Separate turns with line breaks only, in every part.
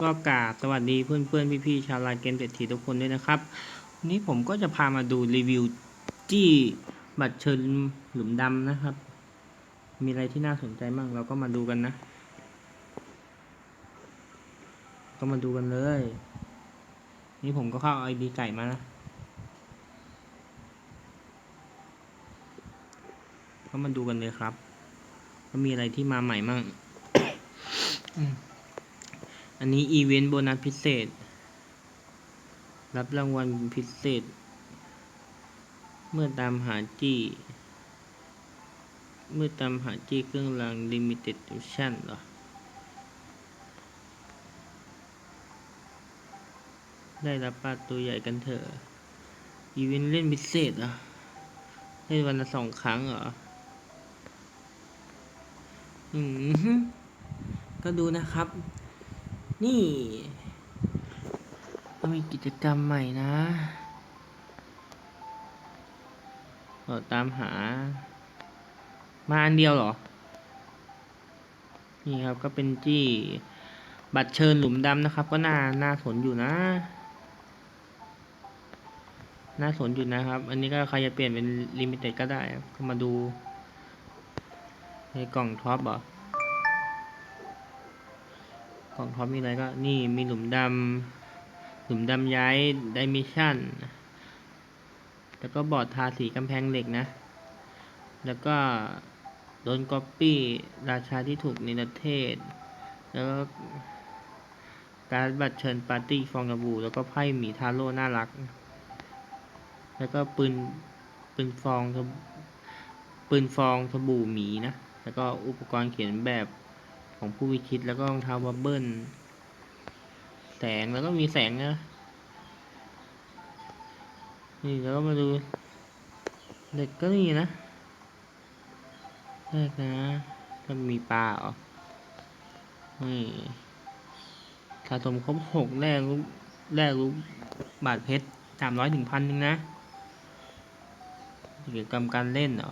ก็กราบสวัสดีเพื่อนเพื่อนพี่พี่ๆชาวลน์เกมเศรษฐีทุกคนด้วยนะครับวันนี้ผมก็จะพามาดูรีวิวจี้บัตรเชิญหลุมดำนะครับ มีอะไรที่น่าสนใจบ้างเราก็มาดูกันนะ ก็มาดูกันเลย นี่ผมก็เข้าไอดีไก่มานะก็มาดูกันเลยครับว่ามีอะไรที่มาใหม่มั่ง อันนี้อีเวนต์โบนัสพิเศษ รับรางวัลพิเศษ เมื่อตามหาจี้ เมื่อตามหาจี้เครื่องราง Limited Edition เหรอ ได้รับปลาตัวใหญ่กันเถอะ อีเวนต์เล่นพิเศษเหรอะเล่นวันละสองครั้งเหรอ อืมก็ดูนะครับ นี่มีกิจกรรมใหม่นะเราตามหา มาอันเดียวเหรอ นี่ครับก็เป็นจี้บัตรเชิญหลุมดำนะครับ ก็น่าน่าสนอยู่นะ น่าสนอยู่นะครับ อันนี้ก็ใครจะเปลี่ยนเป็นลิมิเต็ดก็ได้ก็มาดู ในกล่องท็อปเหรอ กองท็อปมีอะไรก็นี่มีหลุมดำหลุมดำย้ายดิมิชั่น แล้วก็บอร์ดทาสีกำแพงเหล็กนะ แล้วก็โดนก๊อปปี้ราชาที่ถูกในประเทศ แล้วก็การดบัตรเชิญปาร์ตี้ฟองกระบูแล้วก็ไพ่หมีทาโร่น่ารัก แล้วก็ปืนปืนฟองปืนฟองสบู่หมีนะ แล้วก็อุปกรณ์เขียนแบบ ของผู้วิชิตแล้วก็รองเท้าบับเบิ้ลแสงแล้วก็มีแสงนะนี่แล้วก็มาดู เด็กก็นี่นะแรกนะก็มีปลาเหรอนี่สะสมครบหกแรกรูปแรกรูปบาทเพชรสามร้อยถึงพันหนึ่งนะกิจกรรมการเล่นเหรอ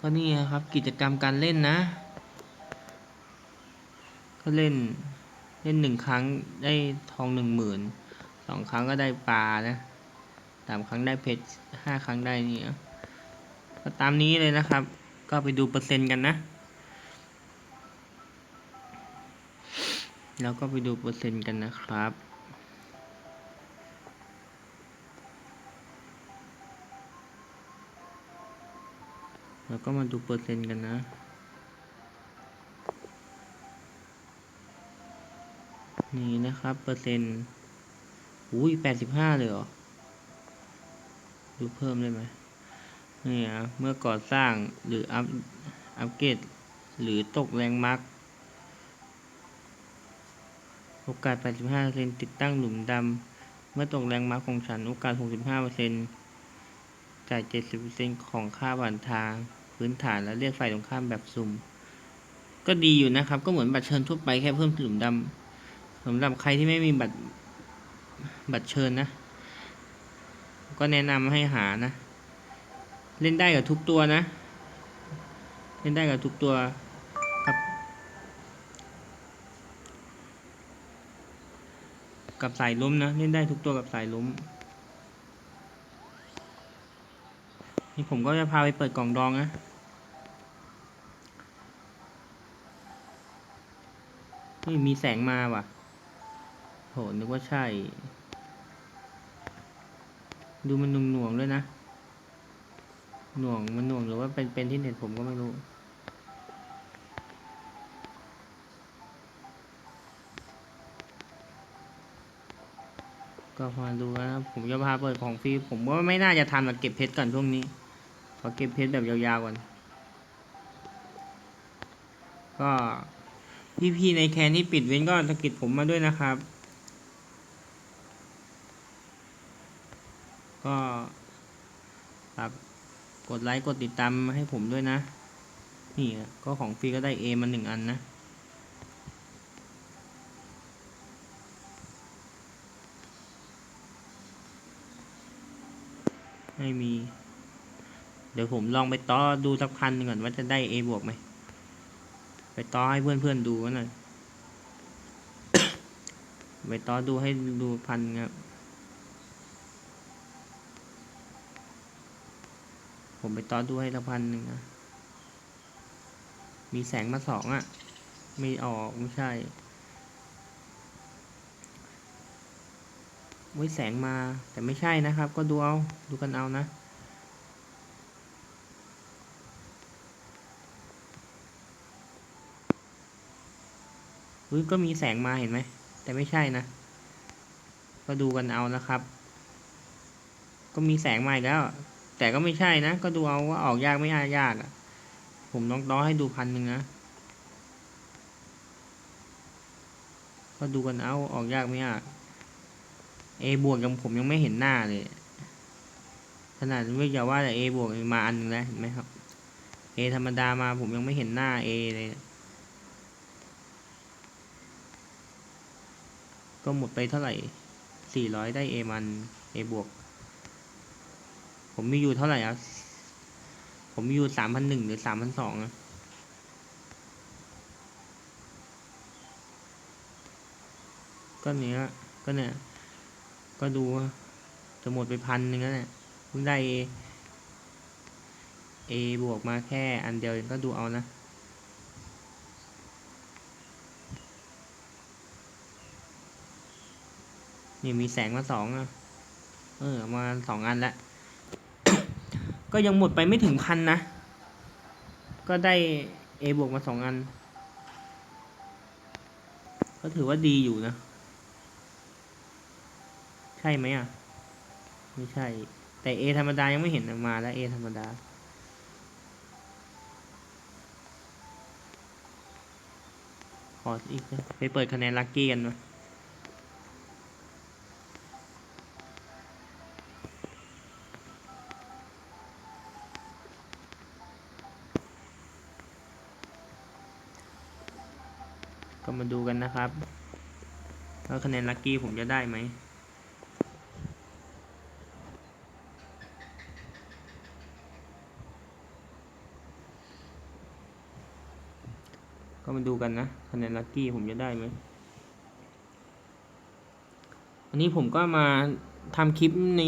ก็นี่ครับกิจกรรมการเล่นนะ ก็เล่น เล่นหนึ่งครั้งได้ทองหนึ่งหมื่นสองครั้งก็ได้ปลานะสามครั้งได้เพชรห้าครั้งได้นี่นะก็ตามนี้เลยนะครับ ก็ไปดูเปอร์เซ็นต์กันนะ แล้วก็ไปดูเปอร์เซ็นต์กันนะครับแล้วก็มาดูเปอร์เซ็นต์กันนะ นี่นะครับ เปอร์เซ็นต์อุ้ยแปดสิบห้าเลยเหรอ ดูเพิ่มได้ไหมนี่อะเมื่อก่อสร้างหรืออัพอัปเกรดหรือตกแรงมาร์กโอกาส 85%ติดตั้งหลุมดำ เมื่อตกแรงมาร์กของฉัน โอกาส 65%จ่าย 70%ของค่าผ่านทาง พื้นฐานและเรียกฝ่ายตรงข้ามแบบซุ่ม ก็ดีอยู่นะครับ ก็เหมือนบัตรเชิญทั่วไปแค่เพิ่มหลุมดำ สำหรับใครที่ไม่มีบัตรบัตรเชิญนะ ก็แนะนำให้หานะ เล่นได้กับทุกตัวนะ เล่นได้กับทุกตัวกับกับสายล้มนะ เล่นได้ทุกตัวกับสายล้มนี่ผมก็จะพาไปเปิดกล่องดองนะ นี่มีแสงมาว่ะ โหนึกว่าใช่ ดูมันหน่วงๆด้วยนะ หน่วงมันหน่วงหรือว่าเป็นเป็นที่เน็ตผมก็ไม่รู้ก็พอดูนะครับผมจะพาเปิดของฟรีผมว่าไม่น่าจะทันหรอกเก็บเพชรก่อนช่วงนี้ขอเก็บเพชรแบบยาวๆก่อนก็พี่ๆในแคนที่ปิดเว้นก็สะกิดผมมาด้วยนะครับ ก็ฝากกดไลค์กดติดตามให้ผมด้วยนะ นี่ก็ของฟรีก็ได้เอมาหนึ่งอันนะไม่มี เดี๋ยวผมลองไปต่อดูสักพันหนึ่งก่อนว่าจะได้ A บวกไหม ไปต่อให้เพื่อนๆดูกันหน่อย ไปต่อดูให้ดูพันครับ ผมไปต่อดูให้ละพันหนึ่งนะ มีแสงมาสองอะ่ะ ไม่ออกไม่ใช่ไว้แสงมาแต่ไม่ใช่นะครับ ก็ดูเอาดูกันเอานะอุ้ยก็มีแสงมาเห็นไหม แต่ไม่ใช่นะ ก็ดูกันเอานะครับ ก็มีแสงมาอีกแล้ว แต่ก็ไม่ใช่นะ ก็ดูเอาว่าออกยากไม่ยากยากอะ่ะ ผมน้องต้อให้ดูพันหนึ่งนะ ก็ดูกันเอาออกยากไม่ยาก A บวกยังผมยังไม่เห็นหน้าเลย ขนาดไม่อย่าว่าแต่ A บวกมาอันนึงแล้วเห็นไหมครับ A ธรรมดามาผมยังไม่เห็นหน้า A เลย ก็หมดไปเท่าไหร่สี่ร้อยได้ A มัน A บวก ผมมีอยู่เท่าไหร่อะ ผมมีอยู่สามพันหนึ่งหรือสามพันสองอะก็เนี้ยก็เนี่ย ก็ดูจะหมดไปพันหนึ่งแล้วเนี่ยเพิ่งได้ A A บวกมาแค่อันเดียวเองก็ดูเอานะนี่มีแสงมาสองอะ เออ มาสองอันแล้ว ก็ยังหมดไปไม่ถึงพันนะ ก็ได้ A บวกมาสองอัน ก็ถือว่าดีอยู่นะ ใช่ไหมอะ ไม่ใช่ แต่ A ธรรมดายังไม่เห็นมาแล้ว A ธรรมดาขออีกไปเปิดคะแนนลัคกี้กันมา คะแนนลัคกี้ผมจะได้ไหมก็มาดูกันนะคะแนนลัคกี้ผมจะได้ไหมอันนี้ผมก็มาทำคลิปใน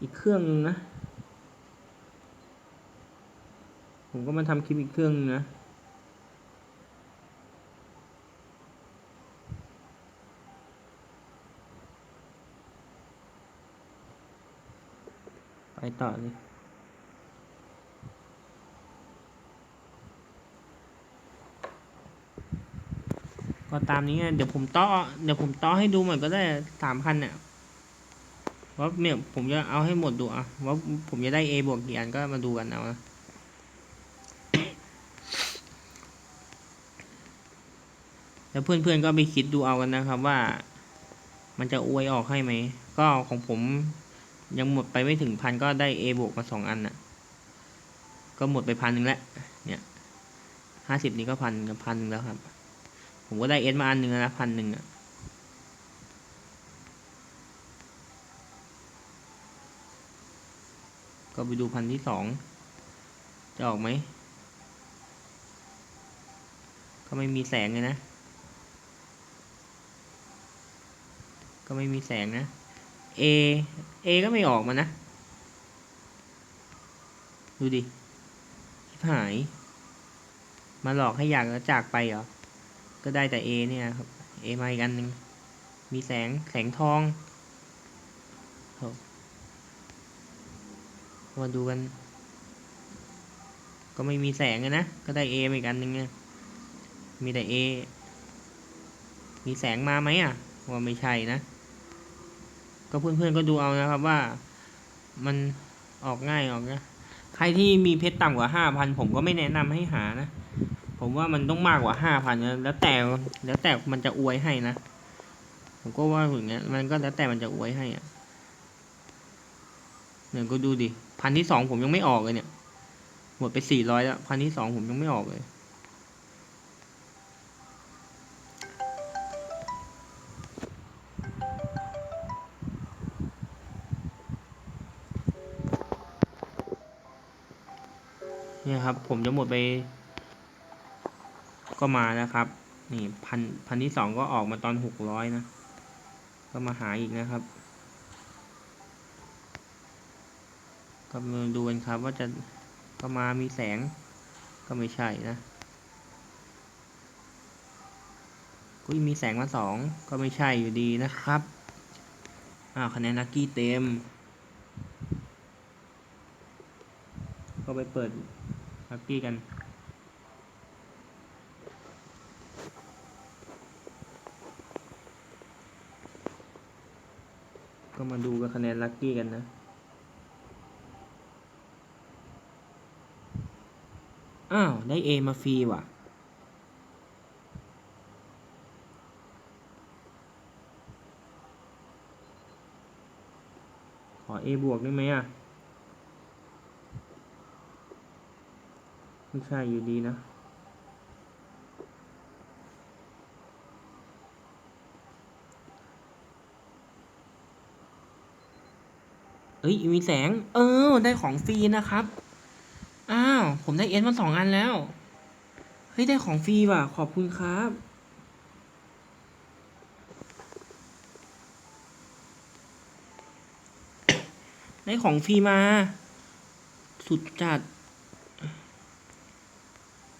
อีกเครื่องนะ ผมก็มาทำคลิปอีกเครื่องนะ ต่อเลยก็ตามนี้ไงเดี๋ยวผมต้อเดี๋ยวผมต้อให้ดูหมดก็ได้สามพันเนี่ยว่าเนี่ยผมจะเอาให้หมดดูอะว่าผมจะได้ A บวกกี่อันก็มาดูกันเอานะแล้วเพื่อนๆก็ไปคิดดูเอากันนะครับว่า มันจะอวยออกให้ไหม ก็ของผม ยังหมดไปไม่ถึงพันก็ได้ A บวกมาสองอันน่ะ ก็หมดไปพันหนึ่งแล้ว เนี่ยห้าสิบนี้ก็พันกับพันหนึ่งแล้วครับ ผมก็ได้เอสมาอันหนึ่งแล้วนะพันหนึ่งอะก็ไปดูพันที่สองจะออกไหม ก็ไม่มีแสงเลยนะ ก็ไม่มีแสงนะ A A ก็ไม่ออกมานะ ดูดิิหาย มาหลอกให้อยากแล้วจากไปเหรอ ก็ได้แต่ A เนี่ยครับ A มาอีกอันหนึ่งมีแสงแสงทองโถ่มาดูกัน ก็ไม่มีแสงนะ ก็ได้ A มาอีกอันหนึ่งมีแต่ A มีแสงมาไหมอะว่าไม่ใช่นะ ก็เพื่อนๆก็ดูเอานะครับว่ามันออกง่ายออกนะใครที่มีเพชรต่ำกว่าห้าพันผมก็ไม่แนะนำให้หานะ ผมว่ามันต้องมากกว่าห้าพันนะแล้วแต่แล้วแต่มันจะอวยให้นะ ผมก็ว่าอย่างเงี้ยมันก็แล้วแต่มันจะอวยให้อะเนี่ยก็ดูดิพันที่สองผมยังไม่ออกเลยเนี่ย หมดไปสี่ร้อยแล้วพันที่สองผมยังไม่ออกเลย ครับ ผมจะหมดไป ก็มาแล้วครับ นี่พันพันที่สองก็ออกมาตอนหกร้อยนะ ก็มาหาอีกนะครับก็มาดูกันครับว่าจะก็มามีแสงก็ไม่ใช่นะก็มีแสงมาสองก็ไม่ใช่อยู่ดีนะครับอ้าวคะแนนลักกี้เต็ม ก็ไปเปิด ลักกี้กันก็มาดูกับคะแนนลัคกี้กันนะ อ้าว ได้ A มาฟรีว่ะ ขอ A บวกได้ไหมอะ ไม่ใช่อยู่ดีนะเอ้ยมีแสง เออ ได้ของฟรีนะครับ อ้าว ผมได้เอสมาสองอันแล้ว เฮ้ย ได้ของฟรีว่ะ ขอบคุณครับ ได้ของฟรีมา สุดจัด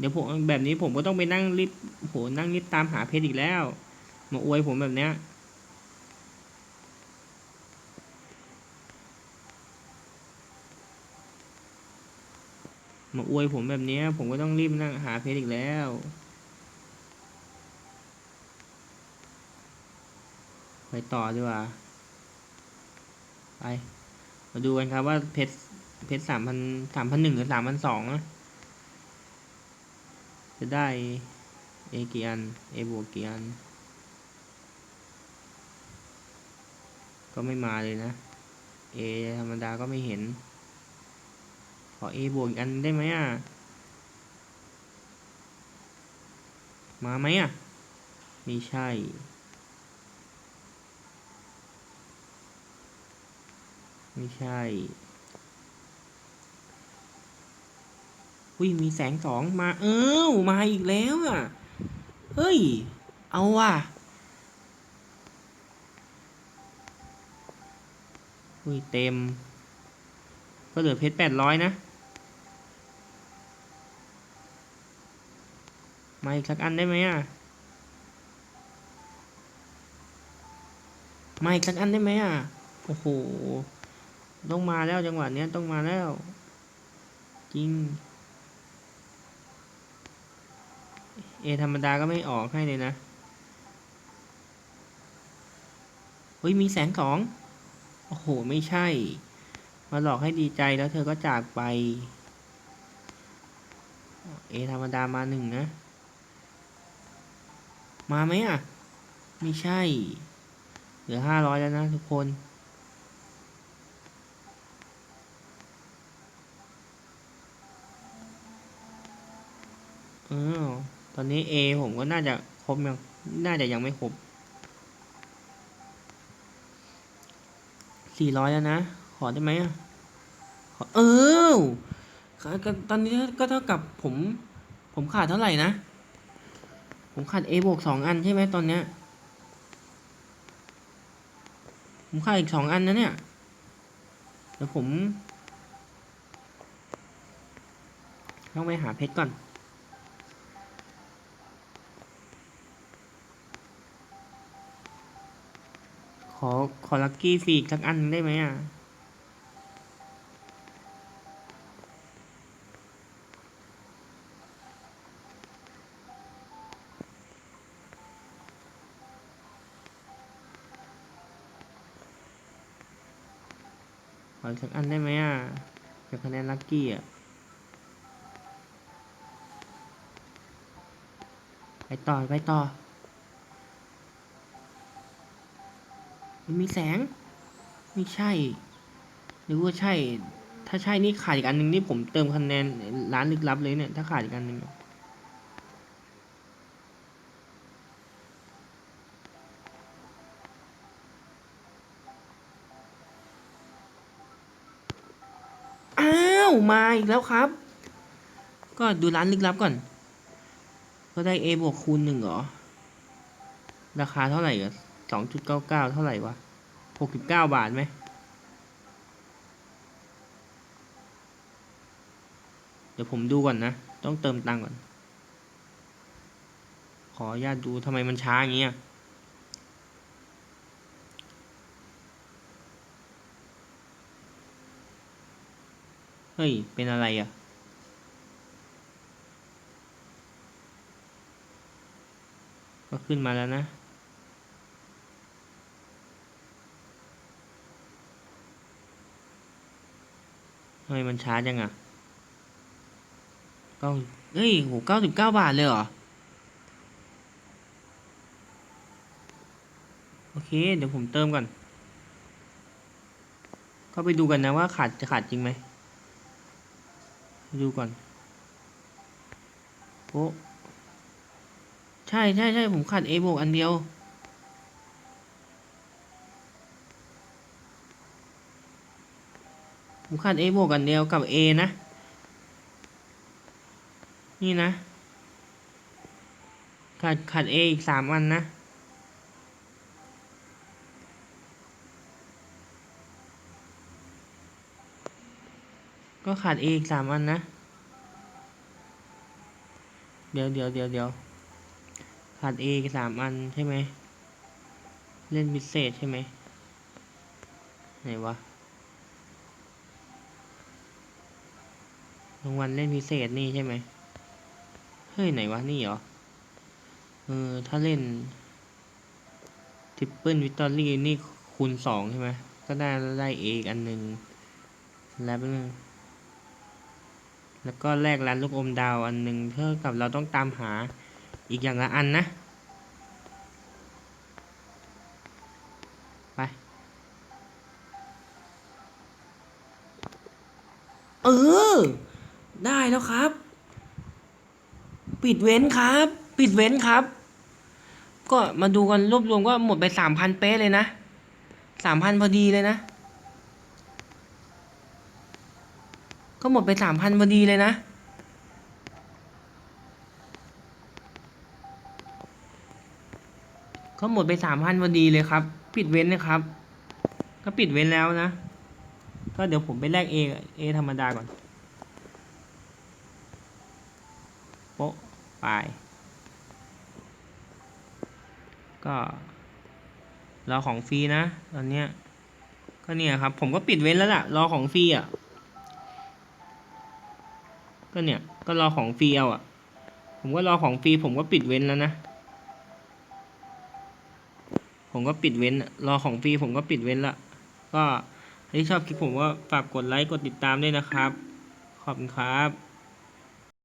เดี๋ยวผมแบบนี้ผมก็ต้องไปนั่งรีบโหนั่งรีบตามหาเพชรอีกแล้ว มาอวยผมแบบเนี้ยมาอวยผมแบบเนี้ยผมก็ต้องรีบนั่งหาเพชรอีกแล้ว ไปต่อดีกว่า ไป มาดูกันครับว่าเพชรเพชรสามพันสามพันหนึ่งหรือสามพันสอง จะได้เอกี่อันเอบวกกี่อัน ก็ไม่มาเลยนะเอธรรมดาก็ไม่เห็น ขอ A บวกอีกอันได้ไหมอะ มาไหมอะ ไม่ใช่ไม่ใช่ อุ้ยมีแสงสองมา เออมาอีกแล้วอะ เฮ้ย เอาว่ะอุ้ยเต็ม ก็เหลือเพชรแปดร้อยนะ มาอีกสักอันได้ไหมอะ มาอีกสักอันได้ไหมอะ โอ้โห ต้องมาแล้วจังหวะเนี้ยต้องมาแล้ว จริง เอธรรมดาก็ไม่ออกให้เลยนะเฮ้ยมีแสงสอง โอ้โห ไม่ใช่ มาหลอกให้ดีใจแล้วเธอก็จากไป เอธรรมดามาหนึ่งนะ มาไหมอะ ไม่ใช่ เหลือห้าร้อยแล้วนะทุกคนอ้ ตอนนี้ A ผมก็น่าจะครบยัง น่าจะยังไม่ครบสี่ร้อยแล้วนะ ขอได้ไหมอะขอเออตอนนี้ก็เท่ากับผม ผมขาดเท่าไหร่นะ ผมขาด A บวกสองอันใช่ไหมตอนเนี้ย ผมขาดอีกสองอันนะเนี่ย เดี๋ยวผม ต้องไปหาเพชรก่อน อขอลักกี้ฟรีอีกสักอันได้ไหมอะ ขอสักอันได้ไหมอะจากคะแนนลักกี้อะ ไปต่อ ไปต่อ มันมีแสง ไม่ใช่ หรือว่าใช่ ถ้าใช่นี่ขาดอีกอันหนึ่งนี่ผมเติมคะแนนร้านลึกลับเลยเนี่ย ถ้าขาดอีกอันหนึ่งอ้าว มาอีกแล้วครับ ก็ดูร้านลึกลับก่อน ก็ได้ A บวกคูณหนึ่งเหรอ ราคาเท่าไหร่อะ สองจุดเก้าเก้าเท่าไหร่วะหกสิบเก้าบาทไหมเดี๋ยวผมดูก่อนนะ ต้องเติมตังก่อน ขออนุญาตดูทำไมมันช้าอย่างเงี้ยเฮ้ย เป็นอะไรอะก็ขึ้นมาแล้วนะ ทำไมมันช้าจังอะเก้าเฮ้ยโหเก้าสิบเก้าบาทเลยเหรอ โอเค เดี๋ยวผมเติมก่อนเข้าไปดูกันนะว่าขาดจะขาดจริงไหม ดูก่อนโอ้ใช่ใช่ใช่ผมขาด A บวกอันเดียว ผมขาด A บวกอันเดียวกับ A นะ นี่นะ ขาดขาด A อีกสามอันนะ ก็ขาด A อีกสามอันนะ เดี๋ยวเดี๋ยวเดี๋ยวเดี๋ยวขาด A อีกสามอันใช่ไหม เล่นพิเศษใช่ไหมไหนวะ รางวัลเล่นพิเศษนี่ใช่ไหม เฮ้ย ไหนวะ นี่เหรอ เออ ถ้าเล่นทิปเปิลวิตตอรี่นี่คูณสองใช่ไหม ก็ได้ได้เอกอันหนึ่งแล้วเป็นงแล้วก็แลกร้านลูกอมดาวอันหนึ่งเท่ากับเราต้องตามหาอีกอย่างละอันนะ ไป เออ ได้แล้วครับ ปิดเว้นครับ ปิดเว้นครับ ก็มาดูกันรวบรวมก็หมดไปสามพันเป๊ะเลยนะสามพันพอดีเลยนะ ก็หมดไปสามพันพอดีเลยนะก็หมดไปสามพันพอดีเลยครับ ปิดเว้นนะครับ ก็ปิดเว้นแล้วนะ ก็เดี๋ยวผมไปแลกเอเอธรรมดาก่อน โป๊ะไป ก็รอของฟรีนะตอนเนี้ยก็เนี่ยครับ ผมก็ปิดเว้นแล้วล่ะ รอของฟรีอะ ก็เนี่ย ก็รอของฟรีเอาอะ ผมก็รอของฟรีผมก็ปิดเว้นแล้วนะ ผมก็ปิดเว้นรอของฟรีผมก็ปิดเว้นละก็ถ้าที่ชอบคลิปผมก็ฝากกดไลค์กดติดตามด้วยนะครับ ขอบคุณครับ